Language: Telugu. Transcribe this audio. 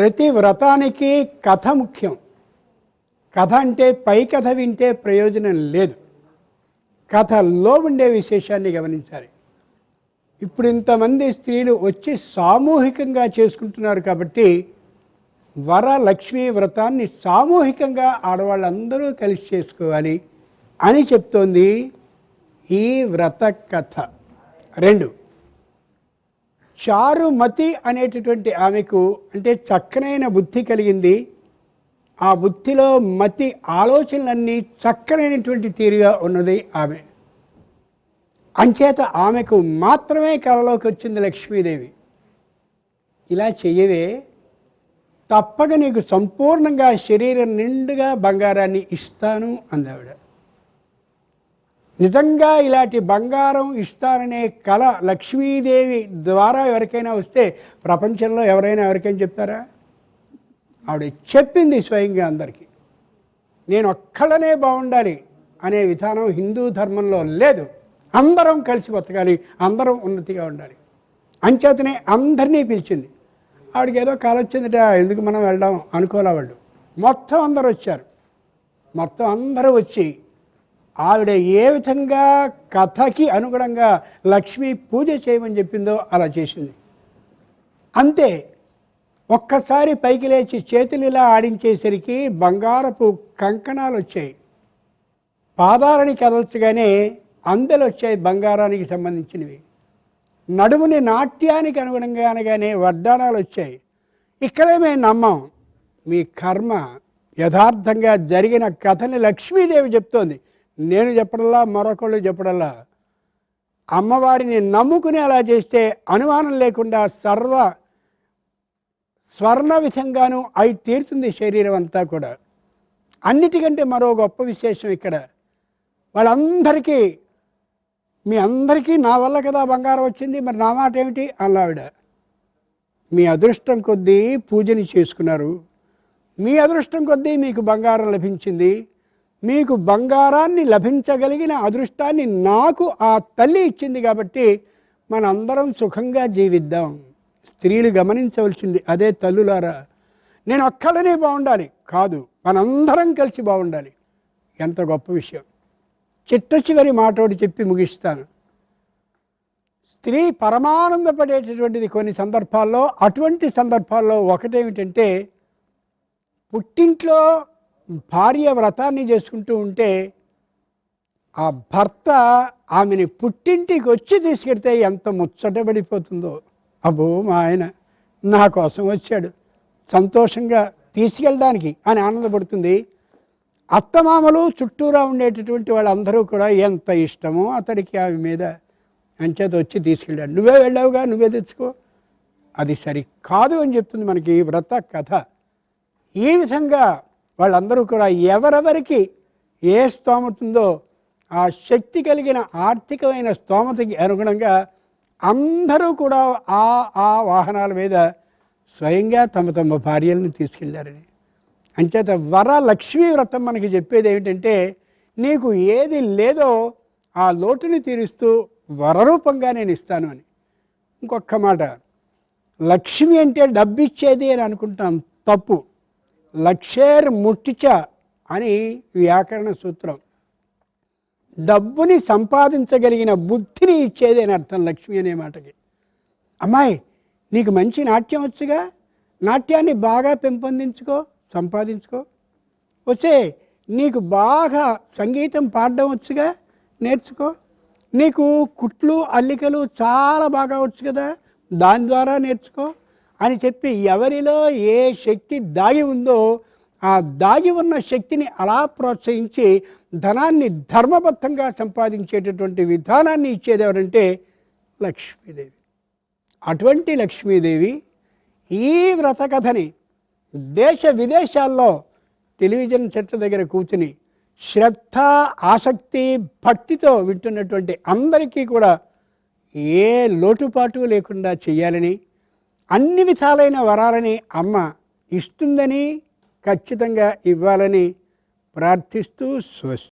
ప్రతి వ్రతానికి కథ ముఖ్యం. కథ అంటే పై కథ వింటే ప్రయోజనం లేదు. కథల్లో ఉండే విశేషాన్ని గమనించాలి. ఇప్పుడు ఇంతమంది స్త్రీలు వచ్చి సామూహికంగా చేసుకుంటున్నారు కాబట్టి వరలక్ష్మీ వ్రతాన్ని సామూహికంగా ఆడవాళ్ళందరూ కలిసి చేసుకోవాలి అని చెప్తోంది ఈ వ్రత కథ. రెండు చారుమతి అనేటటువంటి ఆమెకు అంటే చక్కనైన బుద్ధి కలిగింది. ఆ బుద్ధిలో మతి ఆలోచనలన్నీ చక్కనైనటువంటి తీరుగా ఉన్నది ఆమె. అంచేత ఆమెకు మాత్రమే కళలోకి వచ్చింది లక్ష్మీదేవి. ఇలా చెయ్యవే తప్పక నీకు సంపూర్ణంగా శరీరం నిండుగా బంగారాన్ని ఇస్తాను అందావిడ. నిజంగా ఇలాంటి బంగారం ఇస్తారనే కళ లక్ష్మీదేవి ద్వారా ఎవరికైనా వస్తే ప్రపంచంలో ఎవరైనా ఎవరికైనా చెప్తారా? ఆవిడ చెప్పింది స్వయంగా అందరికీ. నేను ఒక్కళ్ళనే బాగుండాలి అనే విధానం హిందూ ధర్మంలో లేదు. అందరం కలిసి బతకాలి అందరం ఉన్నతిగా ఉండాలి. అంచేతనే అందరినీ పిలిచింది. ఆవిడకి ఏదో కాలొచ్చిందిట ఎందుకు మనం వెళ్దాం అనుకోలే వాళ్ళు. మొత్తం అందరూ వచ్చారు. మొత్తం అందరూ వచ్చి ఆవిడ ఏ విధంగా కథకి అనుగుణంగా లక్ష్మి పూజ చేయమని చెప్పిందో అలా చేసింది. అంతే ఒక్కసారి పైకి లేచి చేతులు ఇలా ఆడించేసరికి బంగారపు కంకణాలు వచ్చాయి. పాదాలని కదల్చగానే అందలు వచ్చాయి బంగారానికి సంబంధించినవి. నడుముని నాట్యానికి అనుగుణంగా అనగానే వడ్డాణాలు వచ్చాయి. ఇక్కడే మేము నమ్మం మీ కర్మ యథార్థంగా జరిగిన కథని లక్ష్మీదేవి చెప్తోంది. నేను చెప్పడల్లా మరొకళ్ళు చెప్పడల్లా. అమ్మవారిని నమ్ముకుని అలా చేస్తే అనుమానం లేకుండా సర్వ స్వర్ణ విధంగాను అయి తీరుతుంది శరీరం అంతా కూడా. అన్నిటికంటే మరో గొప్ప విశేషం ఇక్కడ. వాళ్ళందరికీ మీ అందరికీ నా వల్ల కదా బంగారం వచ్చింది మరి నా మాట ఏమిటి? అన్నావిడ. మీ అదృష్టం కొద్దీ పూజని చేసుకున్నారు. మీ అదృష్టం కొద్దీ మీకు బంగారం లభించింది. మీకు బంగారాన్ని లభించగలిగిన అదృష్టాన్ని నాకు ఆ తల్లి ఇచ్చింది కాబట్టి మనందరం సుఖంగా జీవిద్దాం. స్త్రీలు గమనించవలసింది అదే తల్లులారా నేను ఒక్కడనే బాగుండాలి. కాదు మనందరం కలిసి బాగుండాలి. ఎంత గొప్ప విషయం. చిట్ట చివరి మాటోడి చెప్పి ముగిస్తాను. స్త్రీ పరమానందపడేటటువంటిది కొన్ని సందర్భాల్లో అటువంటి సందర్భాల్లో ఒకటేమిటంటే పుట్టింట్లో భార్య వ్రతాన్ని చేసుకుంటూ ఉంటే ఆ భర్త ఆమెని పుట్టింటికి వచ్చి తీసుకెడితే ఎంత ముచ్చటపడిపోతుందో. అబ్బో మా ఆయన నా కోసం వచ్చాడు. సంతోషంగా తీసుకెళ్ళడానికి అని ఆనందపడుతుంది. అత్తమామలు చుట్టూరా ఉండేటటువంటి వాళ్ళందరూ కూడా ఎంత ఇష్టమో అతడికి ఆమె మీద అంచేత వచ్చి తీసుకెళ్ళాడు. నువ్వే వెళ్ళావుగా నువ్వే తెచ్చుకో. అది సరికాదు అని చెప్తుంది మనకి ఈ వ్రత కథ. ఈ విధంగా వాళ్ళందరూ కూడా ఎవరెవరికి ఏ స్తోమత ఉందో ఆ శక్తి కలిగిన ఆర్థికమైన స్తోమతకి అనుగుణంగా అందరూ కూడా ఆ ఆ వాహనాల మీద స్వయంగా తమ తమ భార్యలను తీసుకెళ్ళారని. అంచేత వర లక్ష్మీ వ్రతం మనకి చెప్పేది ఏమిటంటే నీకు ఏది లేదో ఆ లోటుని తీరుస్తూ వరరూపంగా నేను ఇస్తాను అని. ఇంకొక మాట లక్ష్మి అంటే డబ్బిచ్చేది అని అనుకుంటాం తప్పు. లక్షేర్ ముట్టిచ అని వ్యాకరణ సూత్రం. డబ్బుని సంపాదించగలిగిన బుద్ధిని ఇచ్చేది అని అర్థం లక్ష్మి అనే మాటకి. అమ్మాయి నీకు మంచి నాట్యం వచ్చుగా? నాట్యాన్ని బాగా పెంపొందించుకో సంపాదించుకో. వచ్చే నీకు బాగా సంగీతం పాడడం వచ్చుగా? నేర్చుకో. నీకు కుట్లు అల్లికలు చాలా బాగా వచ్చు కదా దాని ద్వారా నేర్చుకో. అని చెప్పి ఎవరిలో ఏ శక్తి దాగి ఉందో ఆ దాగి ఉన్న శక్తిని అలా ప్రోత్సహించి ధనాన్ని ధర్మబద్ధంగా సంపాదించేటటువంటి విధానాన్ని ఇచ్చేది ఎవరంటే లక్ష్మీదేవి. అటువంటి లక్ష్మీదేవి ఈ వ్రత కథని దేశ విదేశాల్లో టెలివిజన్ చెట్ల దగ్గర కూర్చుని శ్రద్ధ ఆసక్తి భక్తితో వింటున్నటువంటి అందరికీ కూడా ఏ లోటుపాటు లేకుండా చేయాలని అన్ని విధాలైన వరాలని అమ్మ ఇస్తుందని ఖచ్చితంగా ఇవ్వాలని ప్రార్థిస్తూ స్వస్తి